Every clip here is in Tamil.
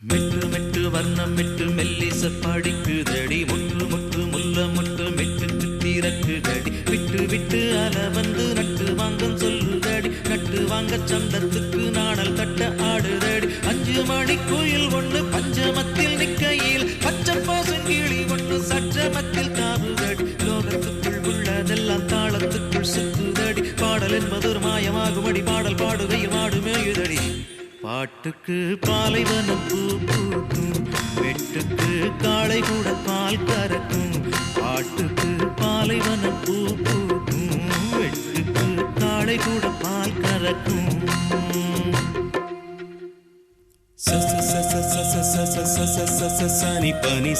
மெட்டு மெட்டு வர்ணம் மெட்டு மெல்லிச படிக்குதே. மெட்டுக்கு விட்டு விட்டு அல வந்து நட்டு வாங்கம் சொல்லுதடி. நட்டு வாங்க சந்தத்துக்கு நாணல் கட்ட ஆடுதடி. அஞ்சு மணி கோயில் ஒன்று பஞ்சமத்தில் நிக்கையில் பாட்டுக்கு பாலைவனம் பூ பூக்கும் வெட்டுக்கு காளை கூட பால் கறக்கும் பாட்டுக்கு பாலைவனம் பூ பூக்கும் வெட்டுக்கு காளை கூட பால் கறக்கும் சனி பனி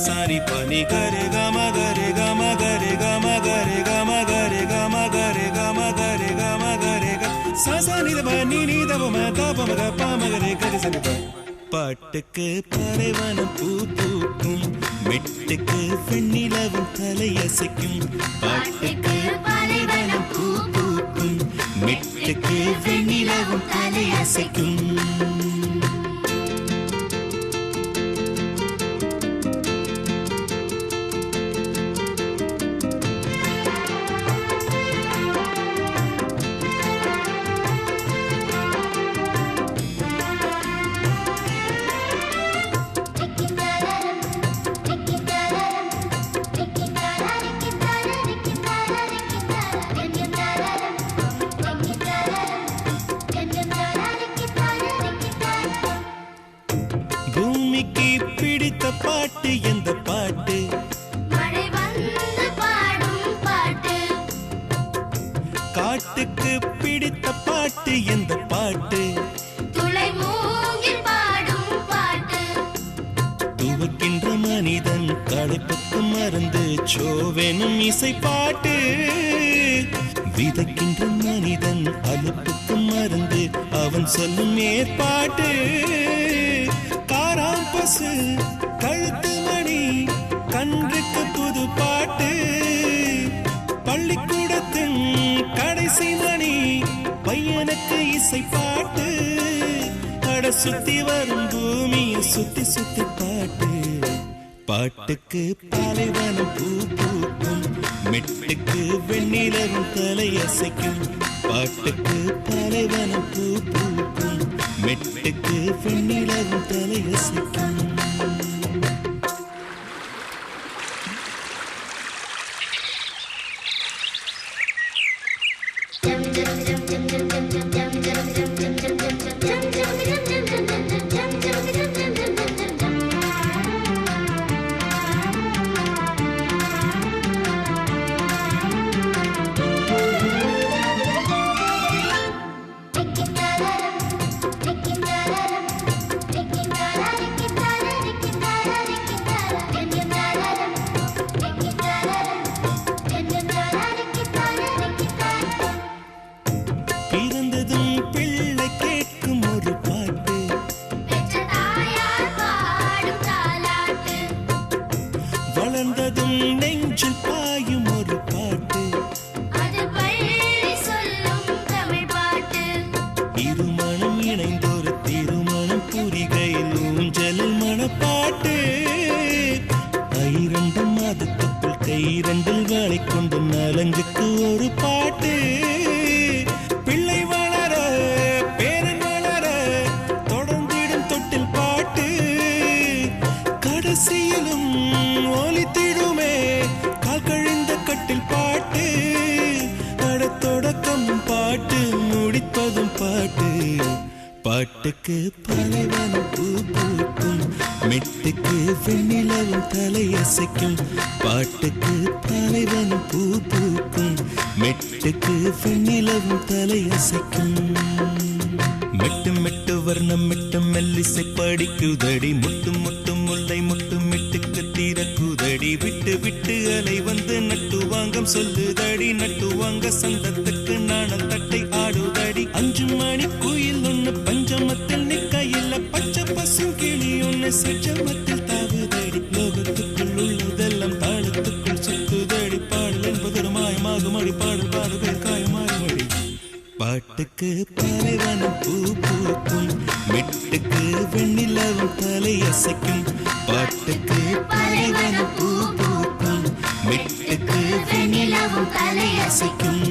சனி பனி கரு கம கரு கம கரு கம கரு கம சசனி பனி நீதவம தபமக பாமகரே கரு பாட்டுக்கு பறைவனம் பூ பூக்கும் மெட்டுக்கு வெண்ணிலவும் தலையசைக்கும் பாட்டுக்கு பறைவனம் பூ பூக்கும் மெட்டுக்கு வெண்ணிலவும் தலையசைக்கும் பாட்டு எந்த பாட்டு? காட்டுக்கு பிடித்த பாட்டு எந்த பாட்டு? துவக்கின்ற மனிதன் களைப்புக்கு மறந்து சோவெனும் இசை பாட்டு. விதைக்கின்ற மனிதன் அலுப்புக்கு மறந்து அவன் சொல்லும் ஏற்பாட்டு. காராம் பசு கழுத்து மணி கன்றுக்கு புது பாட்டு. பள்ளிக்கூடத்தின் கடைசி மணி பையனுக்கு இசை பாட்டு. அட சுத்தி வரும் பூமியை சுத்தி சுத்தி பாட்டு. பாட்டுக்கு பாலைவனம் பூ பூக்கும் மெட்டுக்கு வெண்ணிலவும் தலையசைக்கும். பாட்டுக்கு பாலைவனம் பூ பூக்கும். மெட்டுக்கு பெண்ணிடம் தலையசிக்கும் Thank you. பாட்டு. மணப்பாட்டு ஐரண்டு மாதத்துக்குள் கைரண்டில் வேலை கொண்டு நலஞ்சுக்கு ஒரு பாட்டு. பிள்ளை வளர பேரன் வளர தொடர்ந்திடும் தொட்டில் பாட்டு. கடைசியிலும் ஒலித்திடுமே காக்கழிந்த கட்டில் பாட்டு. அட தொடக்கம் பாட்டு முடிப்பதும் பாட்டு. பாட்டுக்கு பலைவனம் பூ பூட்டு மெட்டுக்கு வெண்ணிலவும் தலையசைக்கும் பாட்டுக்கு பலைவனம் பூ பூக்கும் மெட்டுக்கு வெண்ணிலவும் தலையசைக்கும் மெட்டு மெட்டு வர்ணம் மெட்டு மெல்லிசை படிக்குதடி முட்டு முட்டு முல்லை முட்டு மெட்டுக்கு தீரக்குதடி விட்டு விட்டு அலை வந்து நட்டு வாங்கம் சொல்லுதடி நட்டு வாங்க சந்தத்துக்கு நாணத்தட்டை ஆடுதடி அஞ்சு மணி குயில் கிளி ஒண்ணு லோகத்துக்குள் உள்ளதெல்லாம் தாளத்துக்குள் சுத்துதடி பாடல் என்பது மாயமாகும் அடி பாடல் பாடுகள் காயமாறும் அடி பாட்டுக்கு பாலைவனம் பூ பூக்கும் மெட்டுக்கு வெண்ணிலவும் தலையசைக்கும் பாட்டுக்கு பாலைவனம் பூ பூக்கும் மெட்டுக்கு வெண்ணிலவும் தலையசைக்கும்